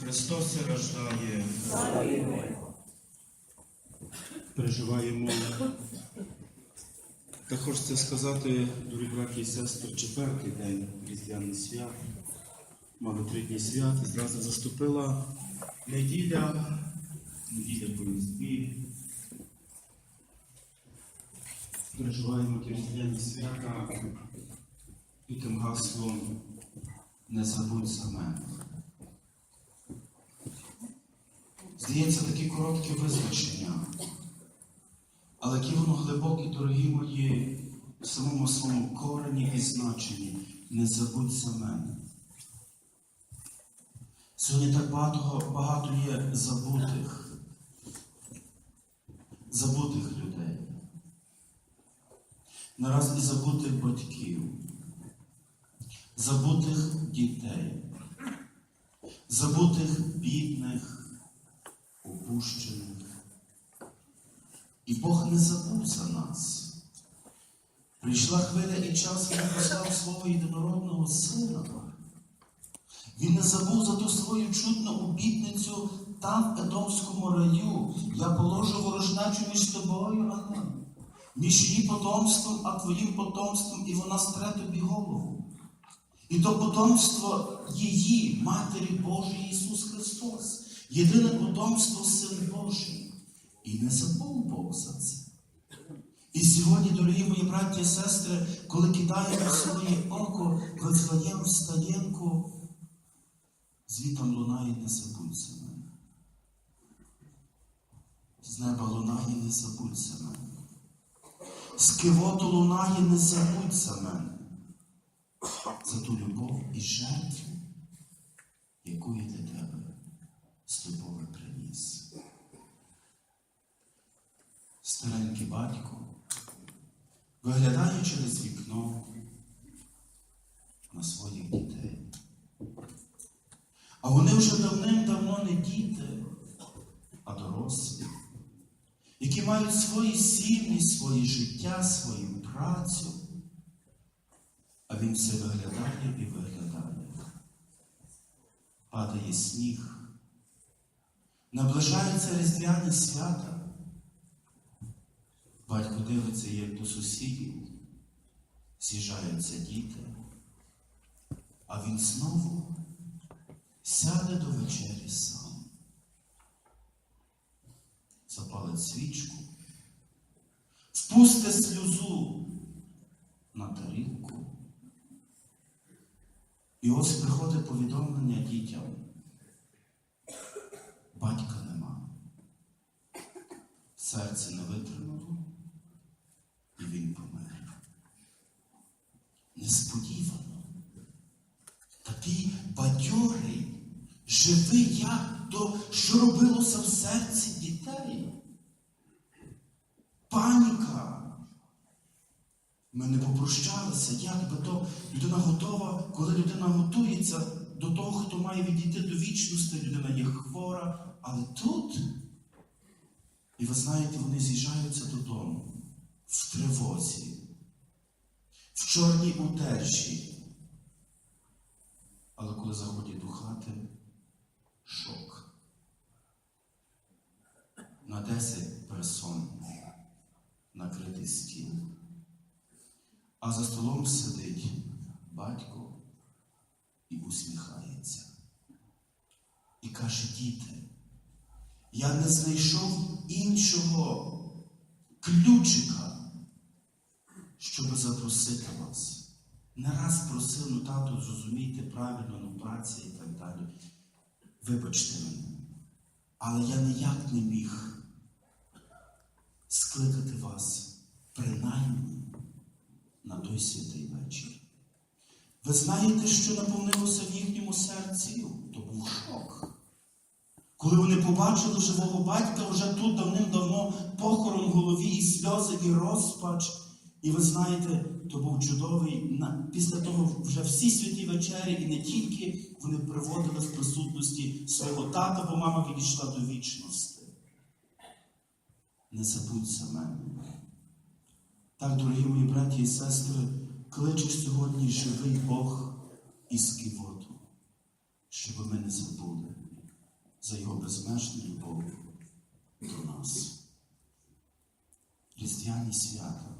Христос се рождає. Переживаємо. Та хочеться сказати, дорогі браті і сестри, четвертий день Різдвяний свят. Мали три дні свят, і зразу заступила неділя, неділя по Різдві. Переживаємо ті різдвяні свята і тим гаслом не забудь за мене. Здається, такі короткі визначення, але які воно глибокі, дорогі мої, в самому своєму корені і значенні. Не забудь за мене. Сьогодні так багато, багато є забутих, забутих людей. Нараз і забутих батьків, забутих дітей, забутих бідних опущених. І Бог не забув за нас. Прийшла хвиля і час, Він послав свого єдинородного сина. Він не забув за ту свою чудну обітницю там, в Едомському раю. Я положу ворожнечу між тобою, Ага, між її потомством, а твоїм потомством, і вона стре тобі голову. І то потомство її, Матері Божої Ісус Христос, єдине потомство Син Божий. І не забув Бог за це. І сьогодні, дорогі мої браті і сестри, коли кидаємо своє око, Вифлеєм встаєнку, звітом лунає не забудь за мене. З неба лунає не забудь за мене. З кивоту лунає не забудь за мене за ту любов і жертву, яку я для тебе з приніс. Старенький батько виглядає через вікно на своїх дітей. А вони вже давним-давно не діти, а дорослі, які мають свої сім'ї, своє життя, свою працю. А він все виглядає і виглядає. Падає сніг. Наближаються різдвяні свята. Батько дивиться, як до сусідів, з'їжджаються діти, а він знову сяде до вечері сам, запалить свічку, впусте сльозу на тарілку. І ось приходить повідомлення дітям. Батька нема. Серце не витримало, і він помер. Несподівано. Такий бадьорий, живий як то, що робилося в серці дітей. Паніка. Ми не попрощалися, як би то людина готова, коли людина готується до того, хто має відійти до вічності, людина є хвора, але тут, і ви знаєте, вони з'їжджаються додому в тривозі, в чорній удержі. Але коли заходять до хати, шок. На десять персон накритий стіл. А за столом сидить батько і усміхається. І каже, діти, я не знайшов іншого ключика, щоб запросити вас. Не раз просив, ну тату, зрозумійте правильно, ну праця і так далі. Вибачте мене. Але я ніяк не міг скликати вас принаймні на той святий вечір. Ви знаєте, що наповнилося в їхньому серці? То був шок. Коли вони побачили живого батька, вже тут давним-давно похорон в голові, і сльози, і розпач. І ви знаєте, то був чудовий. Після того вже всі святі вечері, і не тільки вони приводили в присутності свого тата, бо мама відійшла до вічності. Не забудь за мене. Так, дорогі мої браті і сестри, кличеш сьогодні живий Бог із кивоту, щоб ми не забули. за його безмежну любов до нас. Різдвяні свята.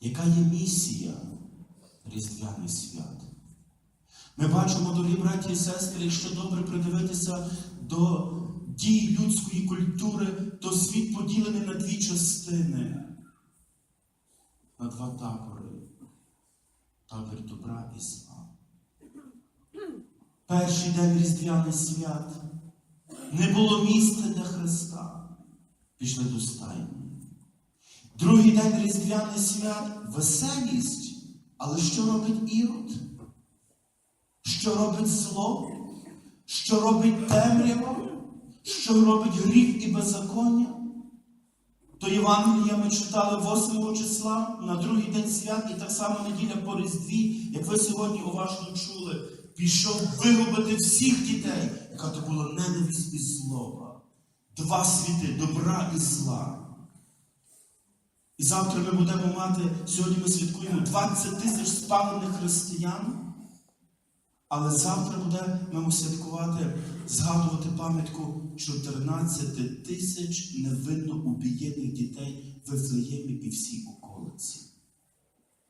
Яка є місія Різдвяних свят? Ми бачимо, дорогі браті і сестри, якщо добре придивитися до дій людської культури, то світ поділений на дві частини, на два табори. Табір добра і зла. Перший день Різдвяних свят не було місця для Христа. Пішли до стайні. Другий день Різдвяних свят веселість. Але що робить Ірод? Що робить зло? Що робить темрява? Що робить гріх і беззаконня? То Євангелія ми читали 8 числа на другий день свят, і так само неділя по Різдві, як ви сьогодні уважно чули, пішов вигубити всіх дітей, яка то була ненависть і злоба. Два світи добра і зла. І завтра ми будемо мати, сьогодні ми святкуємо 20 тисяч спалених християн. Але завтра будемо святкувати, згадувати пам'ятку 14 тисяч невинно убієних дітей в Вифлеємі і всій околиці.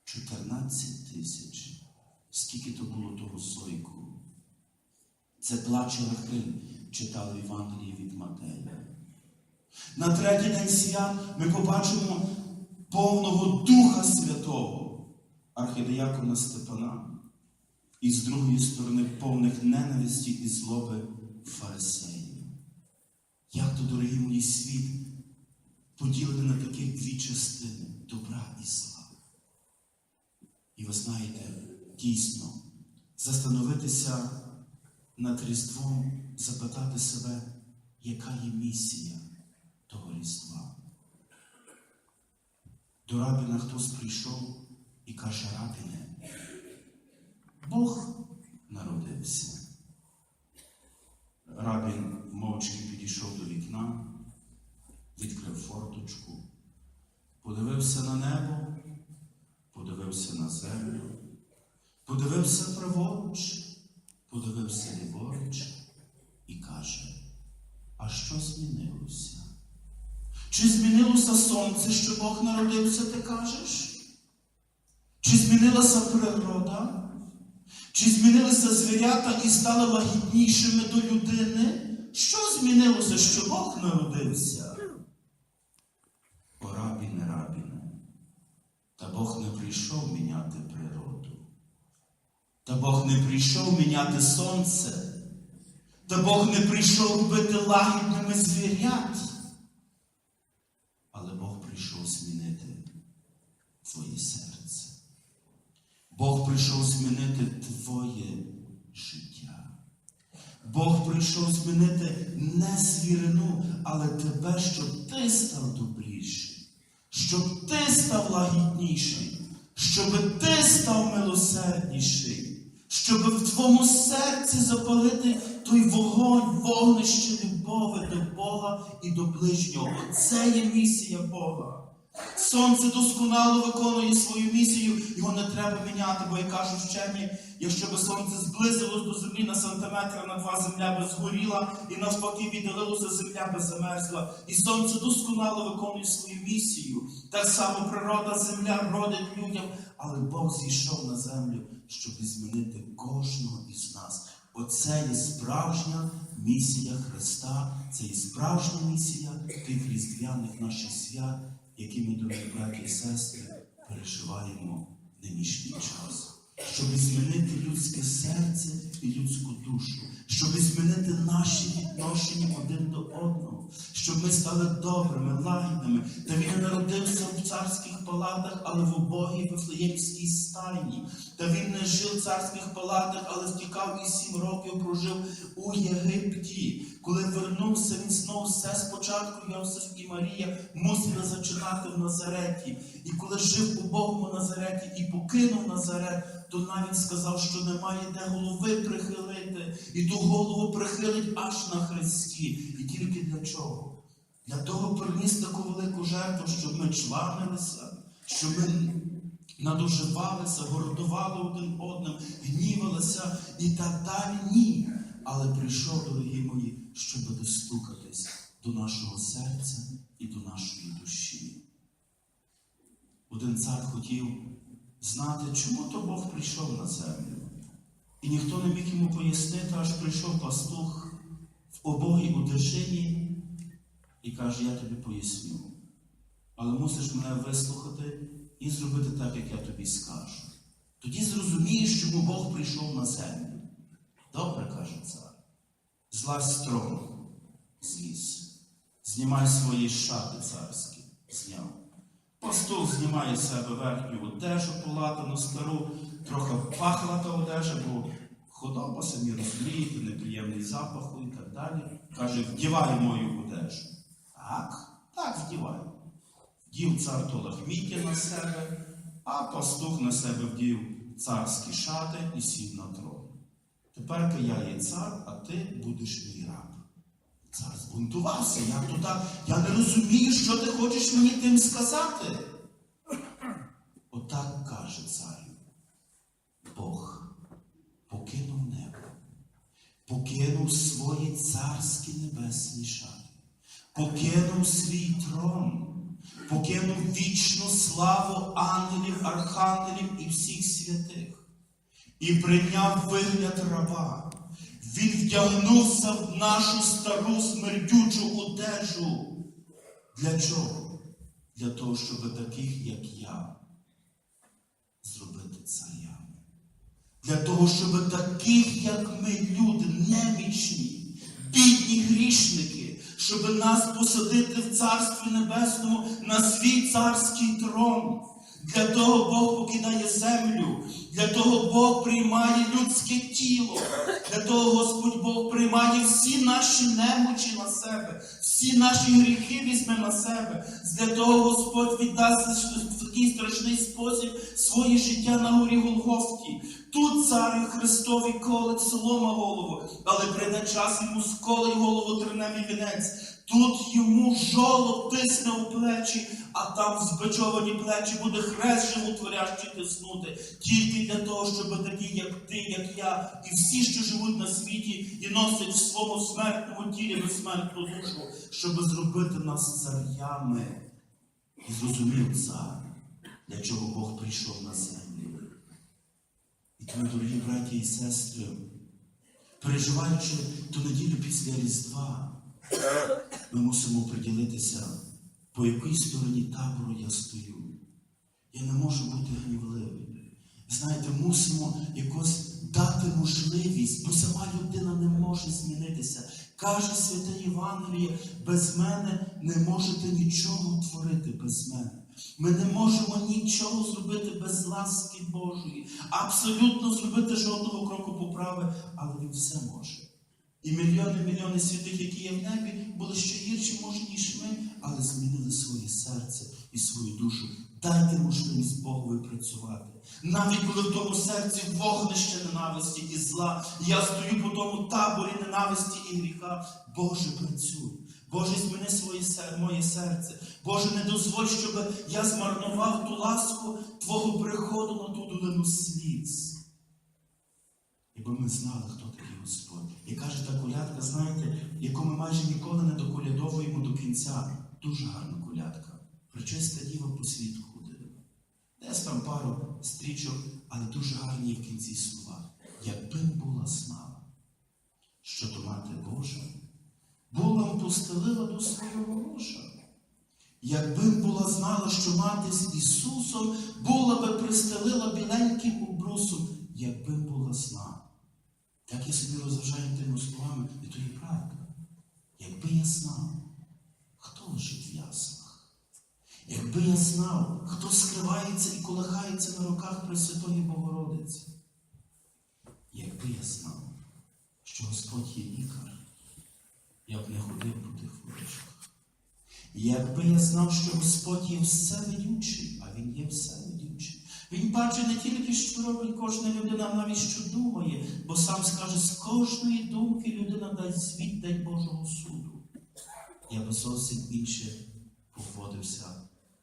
14 тисяч. Скільки то було того сойку? Це плаче Рахиль, читали в Євангелії від Матея. На третій день свят ми побачимо повного Духа Святого, архідеякона Степана, і з другої сторони повних ненависті і злоби фарисеїв. Як то, дорогі мої світ, поділений на таких дві частини добра і зла. І ви знаєте, дійсно, застановитися над Різдвом, запитати себе, яка є місія того Різдва. До рабіна хтось прийшов і каже, рабіне, Бог народився. Рабін мовчки підійшов до вікна, відкрив форточку, подивився на небо, подивився на землю, подивився праворуч, подивився ліворуч і каже, а що змінилося? Чи змінилося сонце, що Бог народився, ти кажеш? Чи змінилася природа? Чи змінилися звірята і стали лагіднішими до людини? Що змінилося, що Бог народився? О рабіне, рабіне, та Бог не прийшов міняти природу. Та Бог не прийшов міняти сонце. Та Бог не прийшов бити лагідними звірят. Але Бог прийшов змінити твоє серце. Бог прийшов змінити твоє життя. Бог прийшов змінити не звірину, але тебе, щоб ти став добріший, щоб ти став лагідніший, щоб ти став милосердніший, щоб в твоєму серці запалити той вогонь, вогнище любові до Бога і до ближнього. Оце є місія Бога. Сонце досконало виконує свою місію, його не треба міняти, бо як кажуть вчені, якщо би сонце зблизилось до землі на сантиметр на два земля би згоріла, і навпаки віддалилося, земля би замерзла. І сонце досконало виконує свою місію. Так само природа, земля родить людям, але Бог зійшов на землю, щоб змінити кожного із нас. Оце є справжня місія Христа, це є справжня місія тих різдвяних наших свят які ми, дорогі браті і сестри, переживаємо нинішній час, щоб змінити людське серце і людську душу, щоб змінити наші відношення один до одного, щоб ми стали добрими, лагідними. Та він народився в царських палатах, але в убогій Вифлеємській стайні. Та він не жив в царських палатах, але втікав і сім років прожив у Єгипті. Коли вернувся, він знову все спочатку Йосиф і Марія мусили зачинати в Назареті. І коли жив у Богому Назареті і покинув Назарет, то навіть сказав, що немає де голови прихилити, і ту голову прихилить аж на Христі. І тільки для чого? Для того приніс таку велику жертву, щоб ми чванилися, щоб ми надоживалися, гордували один одним, гнівалися і так далі. Ні. Але прийшов, дорогі щоб достукатись до нашого серця і до нашої душі. Один цар хотів знати, чому то Бог прийшов на землю. І ніхто не міг йому пояснити, аж прийшов пастух в обогій одержині і каже, я тобі поясню. Але мусиш мене вислухати і зробити так, як я тобі скажу. Тоді зрозумієш, чому Бог прийшов на землю. Добре каже це. Злазь з трону, зліз. Знімай свої шати царські, зняв. Пастух знімає з себе верхню одежу, полатану стару, трохи пахла та одежа, бо худоба самі розумієте, неприємний запах і так далі. Каже, вдівай мою одежу. Так, так, вдівай. Вдів цар то лахміття на себе, а пастух на себе вдів царські шати і сів на трон. Тепер я є цар, а ти будеш мій раб. Цар збунтувався, як то так? Я не розумію, що ти хочеш мені тим сказати. Отак каже царю. Бог покинув небо, покинув свої царські небесні шати, покинув свій трон, покинув вічну славу ангелів, архангелів і всіх святих, і прийняв вигляд раба. Він вдягнувся в нашу стару смердючу одежу. Для чого? Для того, щоб таких, як я, зробити царями. Для того, щоб таких, як ми, люди, немічні, бідні грішники, щоб нас посадити в Царстві Небесному на свій царський трон. Для того Бог покидає землю, для того Бог приймає людське тіло, для того Господь Бог приймає всі наші немочі на себе, всі наші гріхи візьме на себе. Для того Господь віддасть в такий страшний спосіб своє життя на горі Голгофті. Тут царю Христові колить солома голову, але прийде час йому сколить голову терневий вінець. Тут йому жолоб тисне у плечі, а там збичовані плечі буде хрест животворящий тиснути. Тільки для того, щоб такі, як ти, як я, і всі, що живуть на світі, і носять в своєму смертному тілі безсмертну душу, щоб зробити нас царями. І зрозумів цар, для чого Бог прийшов на землю. І тому, дорогі браті і сестри, переживаючи ту неділю після Різдва, ми мусимо приділитися, по якій стороні табору я стою. Я не можу бути гнівливим. Знаєте, мусимо якось дати можливість, бо сама людина не може змінитися. Каже святе Євангеліє, без мене не можете нічого творити без мене. Ми не можемо нічого зробити без ласки Божої, абсолютно зробити жодного кроку поправи, але Він все може. І мільйони мільйони святих, які є в небі, були ще гірші, може, ніж ми, але змінили своє серце і свою душу. Дайте можливість Богові працювати. Навіть коли в тому серці вогнище ненависті і зла, я стою по тому таборі ненависті і гріха. Боже, працюй. Боже, зміни своє моє серце. Боже, не дозволь, щоб я змарнував ту ласку Твого приходу на ту долину сліз. Якби ми знали, хто такий Господь. І каже та колядка, знаєте, яку ми майже ніколи не доколядовуємо до кінця. Дуже гарна колядка. Причиста діва по світ ходила. Десь там пару стрічок, але дуже гарні в кінці слова. Якби була знала, що то мати Божа, була м постелила до свого ложа. Якби була знала, що мати з Ісусом, була би пристелила біленьким убрусом, якби була знала. Так я собі розважаю тими словами, і то є правда. Якби я знав, хто лежить в яслах, якби я знав, хто скривається і колихається на руках Пресвятої Богородиці, якби я знав, що Господь є лікар, я б не ходив по тих вуличках. Якби я знав, що Господь є всевидючий, а Він є всевидючий. Він бачить не тільки, що робить кожна людина, а навіть що думає, бо сам скаже, з кожної думки людина дасть звіт дай Божого суду. Я би зовсім інше поводився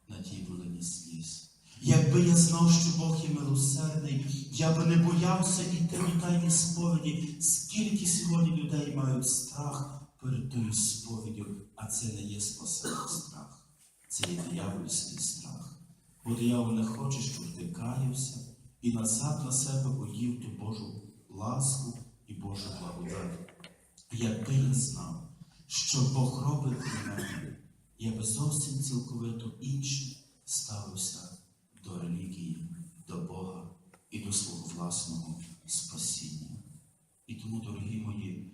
на тій долині сліз. Якби я знав, що Бог є милосердний, я би не боявся йти до тайні сповіді, скільки сьогодні людей мають страх перед тою сповіддю, а це не є спасенний страх, це є диявольський страх. Бо диявол не хоче, щоб ти каявся і назад на себе одів ту Божу ласку і Божу благодать. Якби я знав, що Бог робить мене, я би зовсім цілковито інше ставився до релігії, до Бога і до свого власного спасіння. І тому, дорогі мої,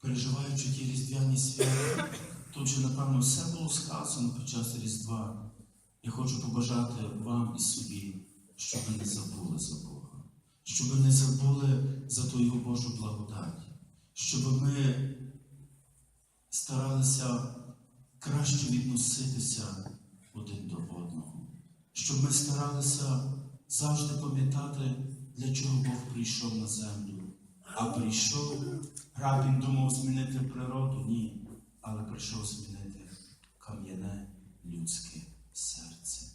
переживаючи ті різдвяні свята, тут же, напевно, все було сказано під час Різдва. Я хочу побажати вам і собі, щоб ви не забули за Бога, щоб ви не забули за ту Його Божу благодать, щоб ми старалися краще відноситися один до одного, щоб ми старалися завжди пам'ятати, для чого Бог прийшов на землю. А прийшов, рабін думав змінити природу, ні, але прийшов змінити кам'яне людське серце.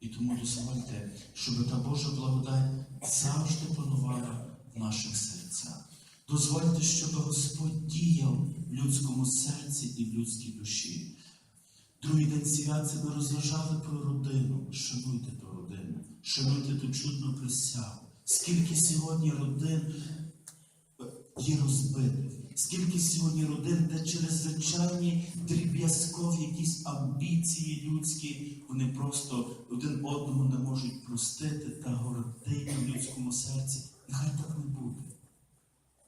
І тому дозвольте, щоб та Божа благодать завжди панувала в наших серцях. Дозвольте, щоб Господь діяв в людському серці і в людській душі. Другий день свят ми розважали про родину. Шануйте ту родину, шануйте ту чудну присягу. Скільки сьогодні родин є розбитих, скільки сьогодні родин, де через звичайні дріб'язкові якісь амбіції людські, вони просто один одному не можуть простити та гординя в людському серці. Нехай так не буде.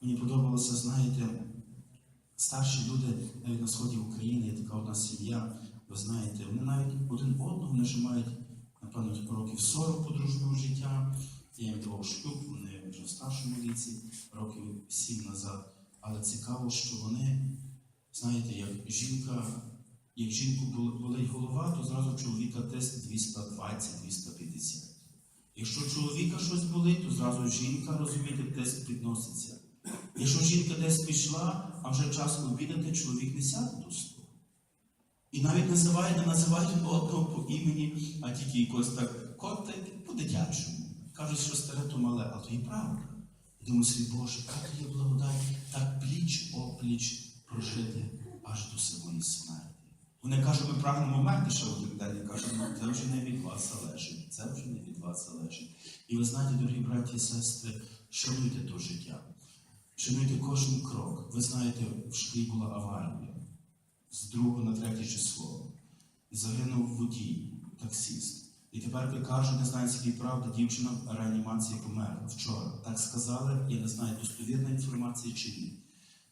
Мені подобалося, знаєте, старші люди навіть на сході України, є така одна сім'я, ви знаєте, вони навіть один одного вже мають, напевно, років 40 подружнього життя. Я їм давав шлюб, вони вже в старшому віці, років 7 назад. Але цікаво, що вони, знаєте, як жінка, як жінку болить голова, то зразу чоловіка тест 220-250. Якщо чоловіка щось болить, то зразу жінка, розумієте, тест підноситься. Якщо жінка десь пішла, а вже час обідати, чоловік не сяде до столу. І навіть називають, не називають одного по імені, а тільки якось так котик по-дитячому. Кажуть, що старе то мале, а то і правда. І думаю, свій Боже, як є благодать, так пліч опліч прожити аж до самої смерті. Вони кажуть, ми прагнемо мерти ще один день. Я кажу, ну це вже не від вас залежить, це вже не від вас залежить. І ви знаєте, дорогі браті і сестри, шануйте то життя. Шануйте кожен крок. Ви знаєте, в школі була аварія з другого на третє число. Загинув водій, таксіст. І тепер ви кажуть, не знаю, скільки правда, дівчина в реанімації померла вчора. Так сказали, я не знаю, достовірна інформація чи ні.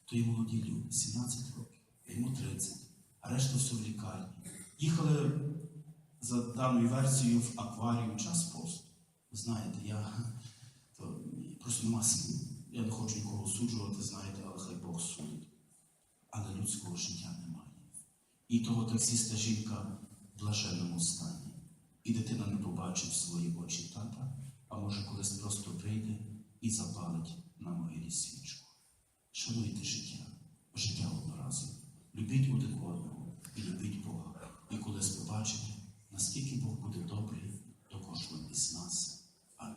То є молоді люди, 17 років, йому 30, а решта все в лікарні. Їхали за даною версією в акваріум час посту. Ви знаєте, я то просто нема слів. Я не хочу нікого осуджувати, знаєте, але хай Бог судить. Але людського життя немає. І того таксиста жінка в блаженному стані. І дитина не побачить свої очі тата, а може колись просто прийде і запалить на могилі свічку. Шануйте життя, життя одноразове. Любіть один одного і любіть Бога. І колись побачите, наскільки Бог буде добрий до кожного із нас.